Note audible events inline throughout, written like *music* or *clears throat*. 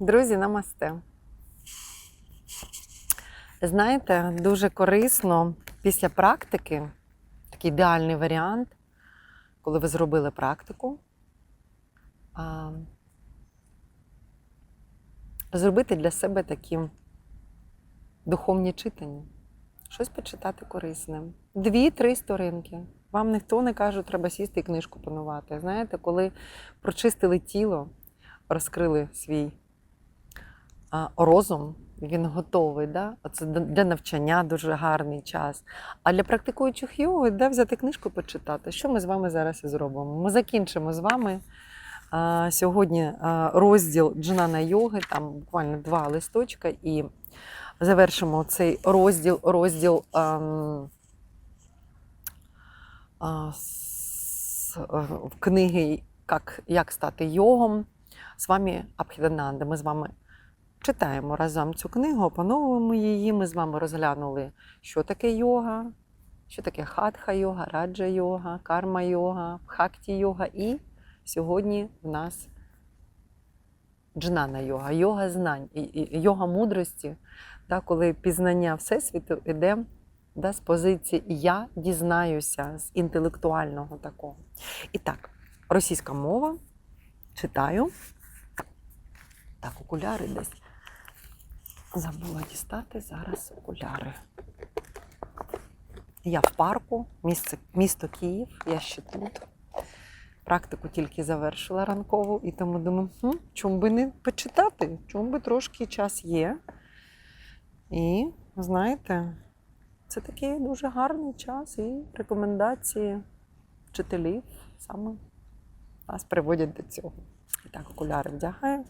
Друзі, намасте. Знаєте, дуже корисно після практики, такий ідеальний варіант, коли ви зробили практику, зробити для себе такі духовні читання. Щось почитати корисне. Дві-три сторінки. Вам ніхто не каже, треба сісти і книжку панувати. Знаєте, коли прочистили тіло, розкрили свій розум, він готовий. Да? Це для навчання дуже гарний час. А для практикуючих йоги, да, взяти книжку почитати. Що ми з вами зараз і зробимо? Ми закінчимо з вами а, сьогодні а, розділ джнана йоги, там буквально два листочка, і завершимо цей розділ, розділ ам, а, з, е, в книги як, як стати йогом. З вами Абхідананда. Ми з вами читаємо разом цю книгу, опановуємо її. Ми з вами розглянули, що таке йога, що таке хатха йога, раджа йога, карма йога, бхакті йога. І сьогодні в нас джнана йога, йога знань, йога мудрості, да, коли пізнання Всесвіту йде да, з позиції я дізнаюся з інтелектуального такого. І так, російська мова. Читаю. Так, окуляри десь. Забула дістати зараз окуляри. Я в парку, місце, місто Київ, я ще тут. Практику тільки завершила ранкову, і тому думаю, хм, чому би не почитати? Чому би трошки час є. І знаєте, це такий дуже гарний час і рекомендації вчителів саме нас приводять до цього. І так, окуляри вдягаю.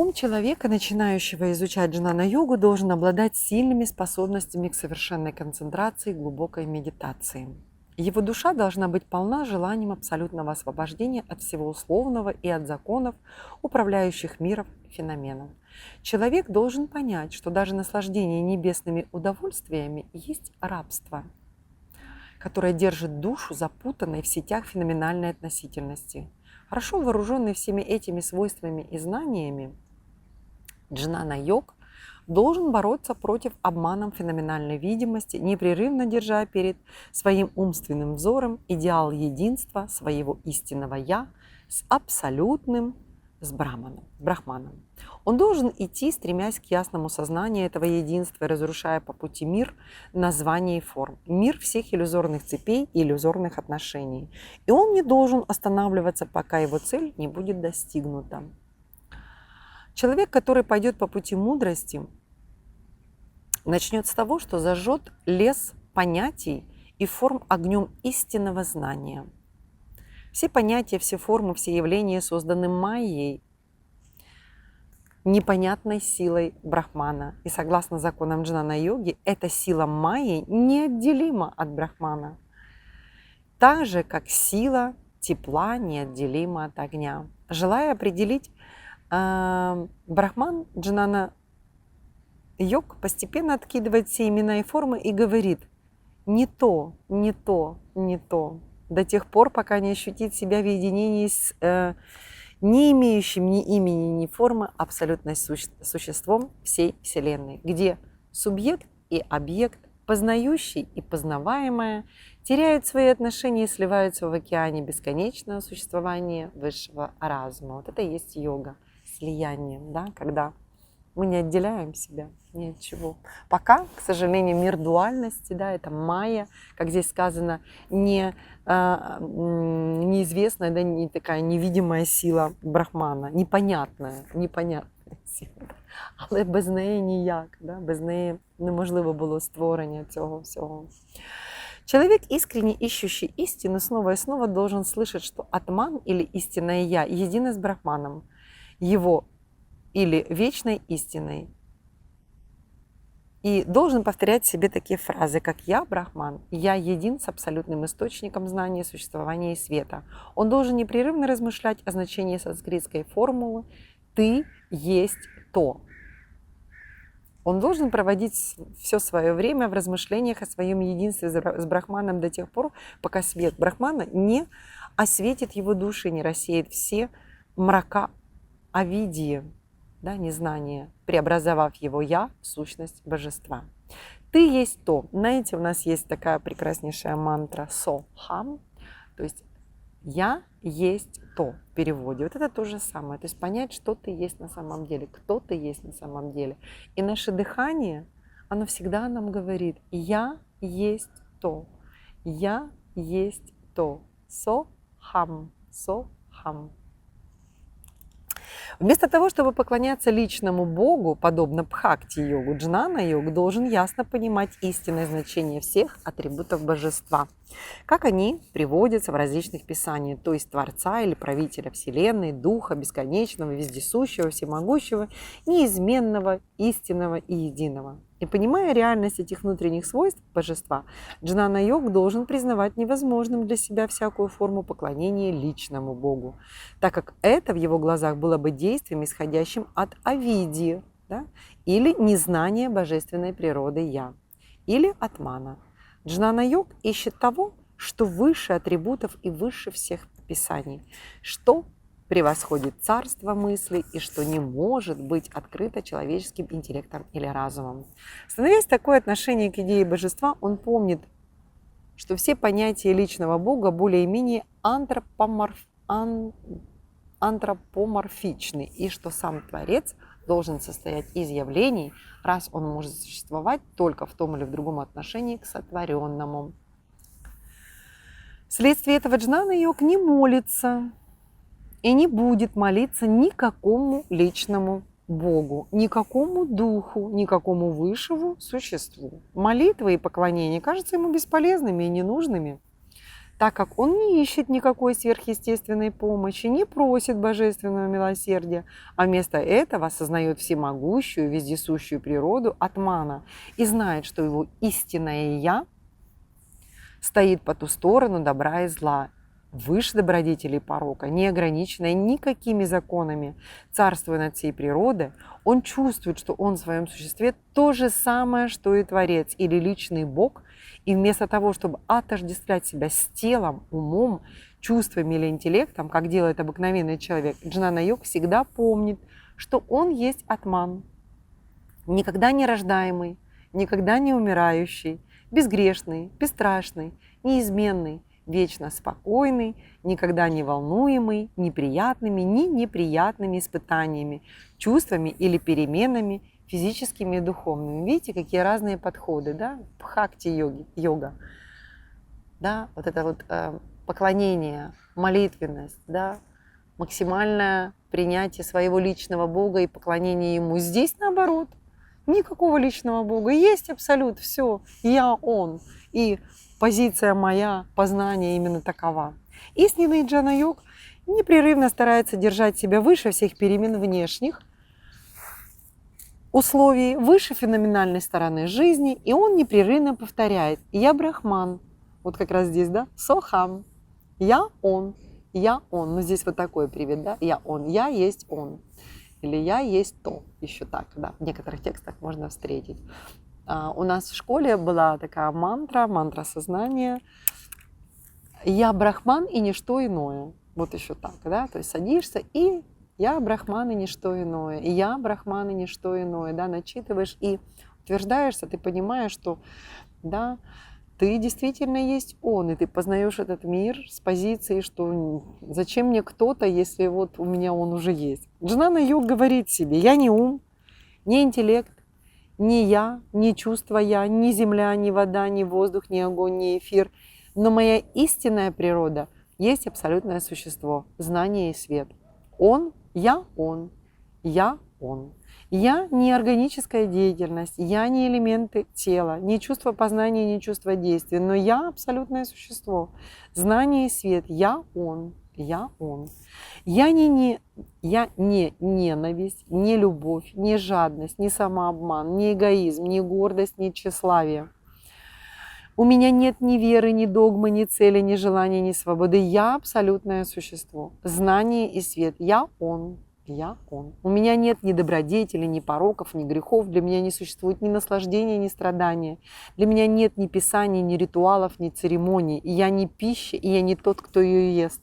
Ум человека, начинающего изучать джнана-йогу, должен обладать сильными способностями к совершенной концентрации и глубокой медитации. Его душа должна быть полна желанием абсолютного освобождения от всего условного и от законов, управляющих миром и феноменом. Человек должен понять, что даже наслаждение небесными удовольствиями есть рабство, которое держит душу запутанной в сетях феноменальной относительности. Хорошо вооруженный всеми этими свойствами и знаниями, джнана-йог должен бороться против обманом феноменальной видимости, непрерывно держа перед своим умственным взором идеал единства своего истинного «я» с абсолютным, с Браманом, Брахманом. Он должен идти, стремясь к ясному сознанию этого единства, разрушая по пути мир названий и форм, мир всех иллюзорных цепей и иллюзорных отношений. И он не должен останавливаться, пока его цель не будет достигнута. Человек, который пойдет по пути мудрости, начнет с того, что зажжет лес понятий и форм огнем истинного знания. Все понятия, все формы, все явления созданы майей, непонятной силой Брахмана. И согласно законам джнана-йоги, эта сила майи неотделима от Брахмана. Так же, как сила тепла неотделима от огня. Желая определить Брахман, джнана йог постепенно откидывает все имена и формы и говорит не то, не то, не то, до тех пор, пока не ощутит себя в единении с э, не имеющим ни имени, ни формы, абсолютно суще- существом всей Вселенной, где субъект и объект, познающий и познаваемое, теряют свои отношения и сливаются в океане бесконечного существования высшего разума. Вот это и есть йога, слияние, да, когда мы не отделяем себя ни от чего. Пока, к сожалению, мир дуальности, да, это майя, как здесь сказано, не, а, м, неизвестная, да, не такая невидимая сила Брахмана, непонятная, непонятная *laughs* сила. Але без неї ніяк, да? без неї неможливо було створення цього всього. Человек, искренне ищущий истину, снова и снова должен слышать, что атман или истинное я едино с Брахманом, его или вечной истиной. И должен повторять себе такие фразы, как «Я Брахман», «Я един с абсолютным источником знания, существования и света». Он должен непрерывно размышлять о значении санскритской формулы «Ты есть то». Он должен проводить все свое время в размышлениях о своем единстве с Бра- с Брахманом до тех пор, пока свет Брахмана не осветит его души, не рассеет все мрака авидии, да, незнание, преобразовав его я в сущность божества. Ты есть то. Знаете, у нас есть такая прекраснейшая мантра «со-хам», то есть «я есть то» в переводе. Вот это то же самое. То есть понять, что ты есть на самом деле, кто ты есть на самом деле. И наше дыхание, оно всегда нам говорит «я есть то», «я есть то», «со-хам», «со-хам». Вместо того, чтобы поклоняться личному Богу, подобно Бхакти-йогу, джнана-йог должен ясно понимать истинное значение всех атрибутов божества, как они приводятся в различных писаниях, то есть Творца или Правителя Вселенной, Духа, Бесконечного, Вездесущего, Всемогущего, Неизменного, Истинного и Единого. И понимая реальность этих внутренних свойств божества, Джнана Йог должен признавать невозможным для себя всякую форму поклонения личному Богу, так как это в его глазах было бы действием, исходящим от авидии, да? или незнания божественной природы Я, или атмана. Джнана Йог ищет того, что выше атрибутов и выше всех писаний, что превосходит царство мыслей и что не может быть открыто человеческим интеллектом или разумом. Становясь такое отношение к идее божества, он помнит, что все понятия личного Бога более-менее антропоморф... ан... антропоморфичны, и что сам Творец должен состоять из явлений, раз он может существовать только в том или в другом отношении к сотворенному. Вследствие этого Джнана Йог не молится, и не будет молиться никакому личному Богу, никакому духу, никакому высшему существу. Молитвы и поклонение кажутся ему бесполезными и ненужными, так как он не ищет никакой сверхъестественной помощи, не просит божественного милосердия, а вместо этого осознает всемогущую, вездесущую природу атмана и знает, что его истинное «я» стоит по ту сторону добра и зла, выше добродетелей порока, не ограниченная никакими законами, царствуя над всей природой, он чувствует, что он в своем существе то же самое, что и Творец или личный Бог, и вместо того, чтобы отождествлять себя с телом, умом, чувствами или интеллектом, как делает обыкновенный человек, Джнана Йог всегда помнит, что он есть атман, никогда не рождаемый, никогда не умирающий, безгрешный, бесстрашный, неизменный, вечно спокойный, никогда не волнуемый неприятными, ни неприятными испытаниями, чувствами или переменами физическими и духовными. Видите, какие разные подходы, да? Бхакти йоги, йога, да, вот это вот э, поклонение, молитвенность, да, максимальное принятие своего личного Бога и поклонение Ему. Здесь наоборот, никакого личного Бога, есть абсолют, все, я Он. И позиция моя, познание именно такова. Истинный джана-йог непрерывно старается держать себя выше всех перемен внешних, условий, выше феноменальной стороны жизни, и он непрерывно повторяет «Я брахман». Вот как раз здесь, да? Сохам. Я он. Я он. Ну, здесь вот такой привет, да? Я он. Я есть он. Или я есть то. Еще так, да. В некоторых текстах можно встретить. А, у нас в школе была такая мантра, мантра сознания. Я брахман и ничто иное. Вот еще так, да, то есть садишься и я брахман и ничто иное, и я брахман и ничто иное, да, начитываешь и утверждаешься, ты понимаешь, что, да, ты действительно есть он, и ты познаешь этот мир с позиции, что зачем мне кто-то, если вот у меня он уже есть. Джнана Йог говорит себе, я не ум, не интеллект, ни я, ни чувство я, ни земля, ни вода, ни воздух, ни огонь, ни эфир. Но моя истинная природа есть абсолютное существо, знание и свет. Он, я он, я он. Я не органическая деятельность, я не элементы тела, не чувство познания, не чувство действия, но я абсолютное существо. Знание и свет, я он, я он. Я не, не, я не ненависть, не любовь, не жадность, не самообман, не эгоизм, не гордость, не тщеславие. У меня нет ни веры, ни догмы, ни цели, ни желания, ни свободы. Я абсолютное существо. Знание и свет. Я Он. Я Он. У меня нет ни добродетели, ни пороков, ни грехов. Для меня не существует ни наслаждения, ни страдания. Для меня нет ни писаний, ни ритуалов, ни церемоний. Я не пища, и я не тот, кто ее ест.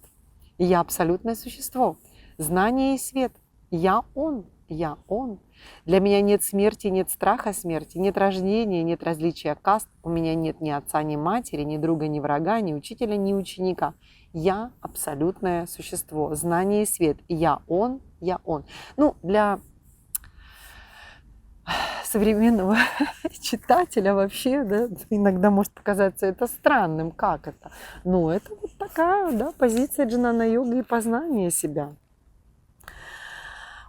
Я абсолютное существо. Знание и свет. Я Он, я Он. Для меня нет смерти, нет страха смерти, нет рождения, нет различия каст. У меня нет ни отца, ни матери, ни друга, ни врага, ни учителя, ни ученика. Я абсолютное существо, знание и свет. Я Он, я Он. Ну, для современного *laughs* читателя вообще, да, иногда может показаться это странным, как это. Но это вот такая, да, позиция джнана йога и познания себя.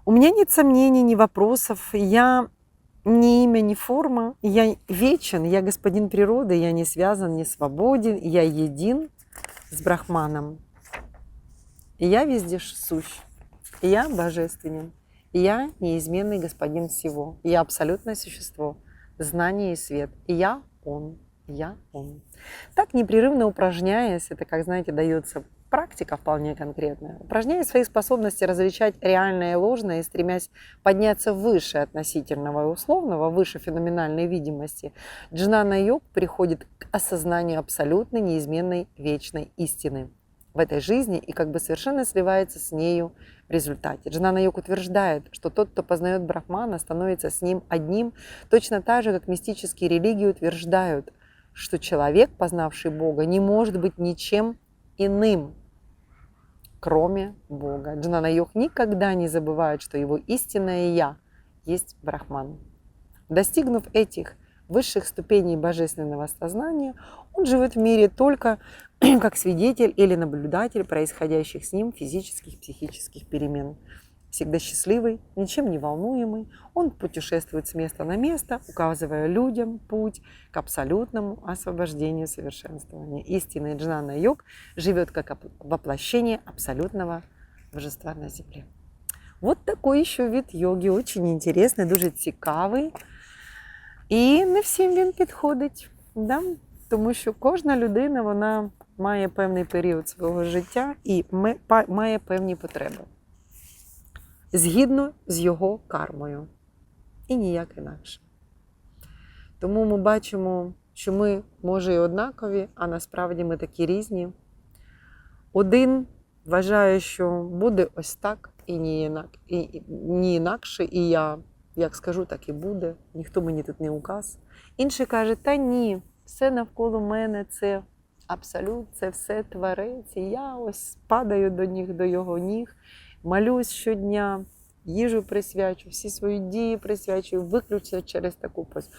У меня нет сомнений, ни вопросов. Я ни имя, ни форма. Я вечен, я господин природы, я не связан, не свободен, я един с Брахманом. Я везде сущ. И я божественен. Я неизменный господин всего. Я абсолютное существо, знание и свет. И я Он. Я Он. Так непрерывно упражняясь, это, как знаете, дается практика вполне конкретная. Упражняя свои способности различать реальное и ложное и стремясь подняться выше относительного и условного, выше феноменальной видимости, джнана йог приходит к осознанию абсолютной, неизменной, вечной истины в этой жизни и как бы совершенно сливается с нею в результате. Джнана Йог утверждает, что тот, кто познает Брахмана, становится с ним одним, точно так же, как мистические религии утверждают, что человек, познавший Бога, не может быть ничем иным, кроме Бога. Джнана Йог никогда не забывает, что его истинное Я есть Брахман. Достигнув этих высших ступеней божественного сознания, он живет в мире только как *clears throat* свидетель или наблюдатель происходящих с ним физических, психических перемен. Всегда счастливый, ничем не волнуемый, он путешествует с места на место, указывая людям путь к абсолютному освобождению совершенствования. Истинный джнана йог живет как воплощение абсолютного божества на земле. Вот такой еще вид йоги, очень интересный, дуже цікавий. І не всім він підходить, да? Тому що кожна людина вона має певний період свого життя і має певні потреби згідно з його кармою. І ніяк інакше. Тому ми бачимо, що ми, може, і однакові, а насправді ми такі різні. Один вважає, що буде ось так і ні, інак, і, ні інакше, і я як скажу, так і буде. Ніхто мені тут не указ. Інший каже, та ні, все навколо мене це абсолют, це все творець. Я ось падаю до ніг, до його ніг, малюсь щодня, їжу присвячу, всі свої дії присвячую, виключно через таку пось.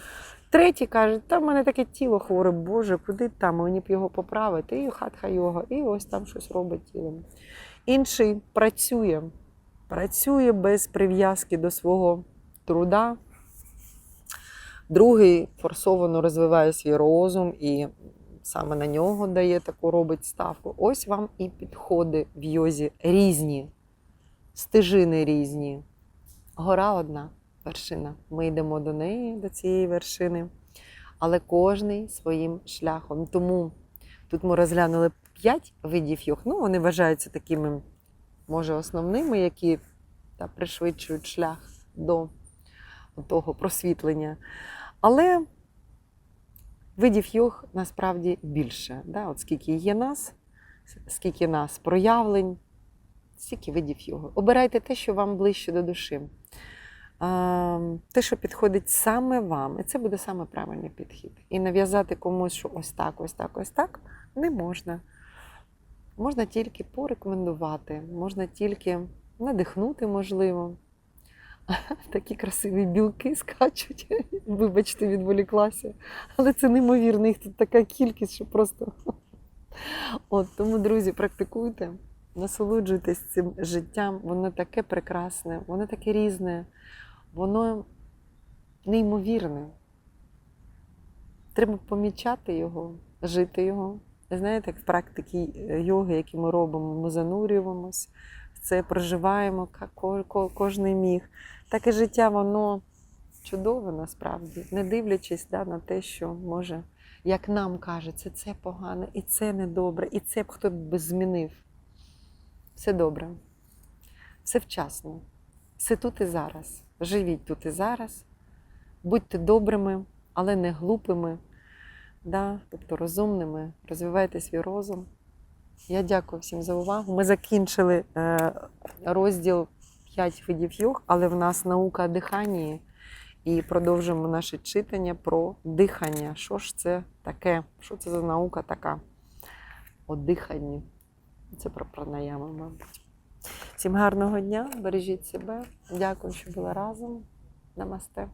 Третій каже, та в мене таке тіло хворе, Боже, куди там, мені б його поправити, і хатха йога, і ось там щось робить тілом. Інший працює, працює без прив'язки до свого труда. Другий форсовано розвиває свій розум і саме на нього дає таку робить ставку. Ось вам і підходи в йозі різні, стежини різні. Гора одна вершина. Ми йдемо до неї, до цієї вершини, але кожний своїм шляхом. Тому тут ми розглянули п'ять видів йог. Ну, вони вважаються такими, може, основними, які та, пришвидшують шлях до того просвітлення. Але видів йог насправді більше. Да? От Скільки є нас, скільки нас проявлень, стільки видів його. Обирайте те, що вам ближче до душі. Те, що підходить саме вам, і це буде саме правильний підхід. І нав'язати комусь, що ось так, ось так, ось так, не можна. Можна тільки порекомендувати, можна тільки надихнути, можливо. *laughs* Такі красиві білки скачуть. *laughs* Вибачте, відволіклася. Але це неймовірно, їх тут така кількість, що просто. *laughs* От, Тому, друзі, практикуйте, насолоджуйтесь цим життям. Воно таке прекрасне, воно таке різне, воно неймовірне. Треба помічати його, жити його. Знаєте, як в практиці йоги, які ми робимо, ми занурюємось це, проживаємо кожний міг таке життя, воно чудове насправді, не дивлячись да, на те, що може, як нам кажеться, це погано, і це недобре, і це б хто б змінив. Все добре, все вчасно, все тут і зараз. Живіть тут і зараз, будьте добрими, але не глупими, да? тобто розумними, розвивайте свій розум. Я дякую всім за увагу. Ми закінчили е, розділ п'ять видів йог, але в нас наука дихання. І продовжуємо наше читання про дихання. Що ж це таке? Що це за наука така? О диханні. Це про пранаями, мабуть. Всім гарного дня, бережіть себе. Дякую, що були разом. Намасте.